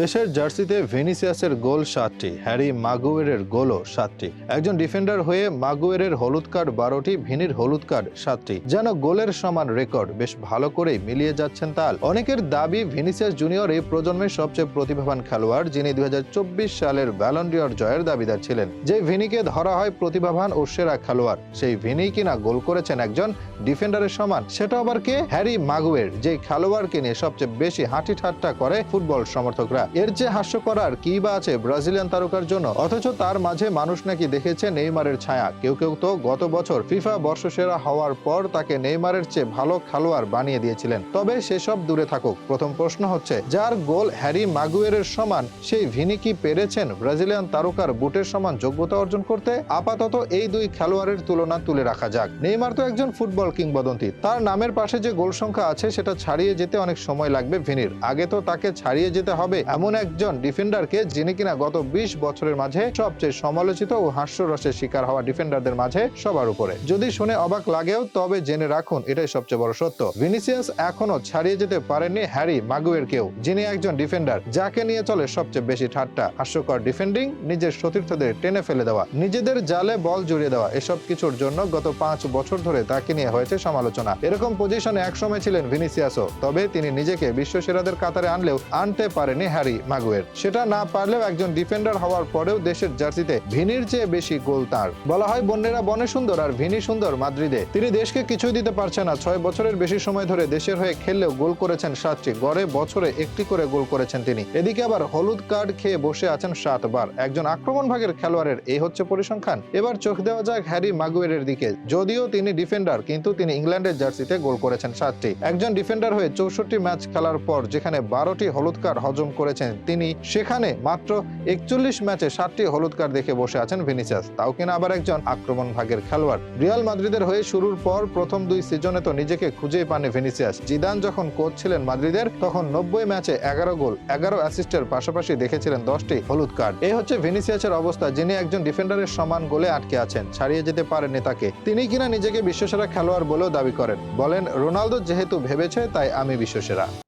দেশের জার্সিতে ভেনিসিয়াসের গোল সাতটি, হ্যারি মাগুয়েরের গোলও সাতটি। একজন ডিফেন্ডার হয়ে মাগুয়েরের হলুদ কার্ড বারোটি, ভিনির হলুদ কার্ড সাতটি। যেন গোলের সমান রেকর্ড, বেশ ভালো করেই মিলিয়ে যাচ্ছেন তাল। অনেকের দাবি, ভিনিসিয়াস জুনিয়র এই প্রজন্মের সবচেয়ে প্রতিভাবান খেলোয়াড়, যিনি দুই হাজার চব্বিশ সালের ব্যালন্ডিয়র জয়ের দাবিদার ছিলেন। যে ভিনিকে ধরা হয় প্রতিভাবান ও সেরা খেলোয়াড়, সেই ভিনি কিনা গোল করেছেন একজন ডিফেন্ডারের সমান। সেটা আবার কে? হ্যারি মাগুয়ের, যে খেলোয়াড়কে নিয়ে সবচেয়ে বেশি হাঁটি ঠাট্টা করে ফুটবল সমর্থকরা। এর যে হাস্য করার কি বা আছে ব্রাজিলিয়ান তারকার জন্য? অথচ তার মাঝে মানুষ নাকি দেখেছে নেইমারের ছায়া। কেউ কেউ তো গত বছর ফিফা বর্ষসেরা হওয়ার পর তাকে নেইমারের চেয়ে ভালো খেলোয়াড় বানিয়ে দিয়েছিলেন। তবে সেসব দূরে থাকুক। প্রথম প্রশ্ন হচ্ছে, যার গোল হ্যারি মাগুয়েরের সমান, সেই ভিনি কি পেরেছেন ব্রাজিলিয়ান তারকার বুটের সমান যোগ্যতা অর্জন করতে? আপাতত এই দুই খেলোয়াড়ের তুলনা তুলে রাখা যাক। নেইমার তো একজন ফুটবল কিংবদন্তি। তার নামের পাশে যে গোল সংখ্যা আছে, সেটা ছাড়িয়ে যেতে অনেক সময় লাগবে ভিনির। আগে তো তাকে ছাড়িয়ে যেতে হবে এমন একজন ডিফেন্ডারকে যিনি কিনা গত ২০ বছরের মাঝে সবচেয়ে সমালোচিত ও হাস্যরসের শিকার হওয়া ডিফেন্ডারদের মাঝে সবার উপরে। যদি শুনে অবাক লাগেও, তবে জেনে রাখুন, এটাই সবচেয়ে বড় সত্য। ভিনিসিয়াস এখনও ছাড়িয়ে যেতে পারেননি হ্যারি মাগুয়ের কেউ, যিনি একজন ডিফেন্ডার যাকে নিয়ে চলে সবচেয়ে বেশি ঠাট্টা। হাস্যকর ডিফেন্ডিং নিজের সতীর্থদের টেনে ফেলে দেওয়া, নিজেদের জালে বল জড়িয়ে দেওয়া, এসব কিছুর জন্য গত পাঁচ বছর ধরে তাকে নিয়ে হয়েছে সমালোচনা। এরকম পজিশনে একসময় ছিলেন ভিনিসিয়াসও তবে তিনি নিজেকে বিশ্ব সেরাদের কাতারে আনলেও আনতে পারেনি হ্যারি মাগুয়ের। সেটা না পারলেও একজন ডিফেন্ডার হওয়ার পরেও দেশের জার্সিতে ভিনির চেয়ে বেশি গোল তার। বলা হয় বন্যেরা বনে সুন্দর আর ভিনি সুন্দর মাদ্রিদে। তিনি দেশকে কিছুই দিতে পারছে না। ছয় বছরের বেশি সময় ধরে দেশের হয়ে খেললেও গোল করেছেন সাতটি। গড়ে বছরে একটি করে গোল করেছেন তিনি। এদিকে আবার হলুদ কার্ড খেয়ে বসে আছেন সাতবার। একজন আক্রমণ ভাগের খেলোয়াড়ের এই হচ্ছে পরিসংখ্যান। এবার চোখ দেওয়া যাক হ্যারি মাগুয়েরের দিকে। যদিও তিনি ডিফেন্ডার, কিন্তু তিনি ইংল্যান্ডের জার্সিতে গোল করেছেন সাতটি। একজন ডিফেন্ডার হয়ে চৌষট্টি ম্যাচ খেলার পর, যেখানে বারোটি হলুদ কার্ড হজম করেছেন। তিনি সেখানে মাত্র একচল্লিশ ম্যাচে সাতটি হলুদ কার্ড দেখে বসে আছেন ভিনিসিয়াস। তাও কিনা আবার একজন আক্রমণ ভাগের খেলোয়াড়। রিয়াল মাদ্রিদের হয়ে শুরুর পর প্রথম দুই সিজনে তো নিজেকে খুঁজেই পানে ভিনিসিয়াস। জিদান যখন কোচ ছিলেন মাদ্রিদের, তখন নব্বই ম্যাচে এগারো গোল, এগারো অ্যাসিস্টের পাশাপাশি দেখেছিলেন দশটি হলুদ কার্ড। এই হচ্ছে ভিনিসিয়াসের অবস্থা, যিনি একজন ডিফেন্ডারের সমান গোলে আটকে আছেন। ছাড়িয়ে যেতে পারেননি তাকে। তিনি কিনা নিজেকে বিশ্বসেরা খেলোয়াড় বলেও দাবি করেন। বলেন, রোনালদো যেহেতু ভেবেছে, তাই আমি বিশ্বসেরা।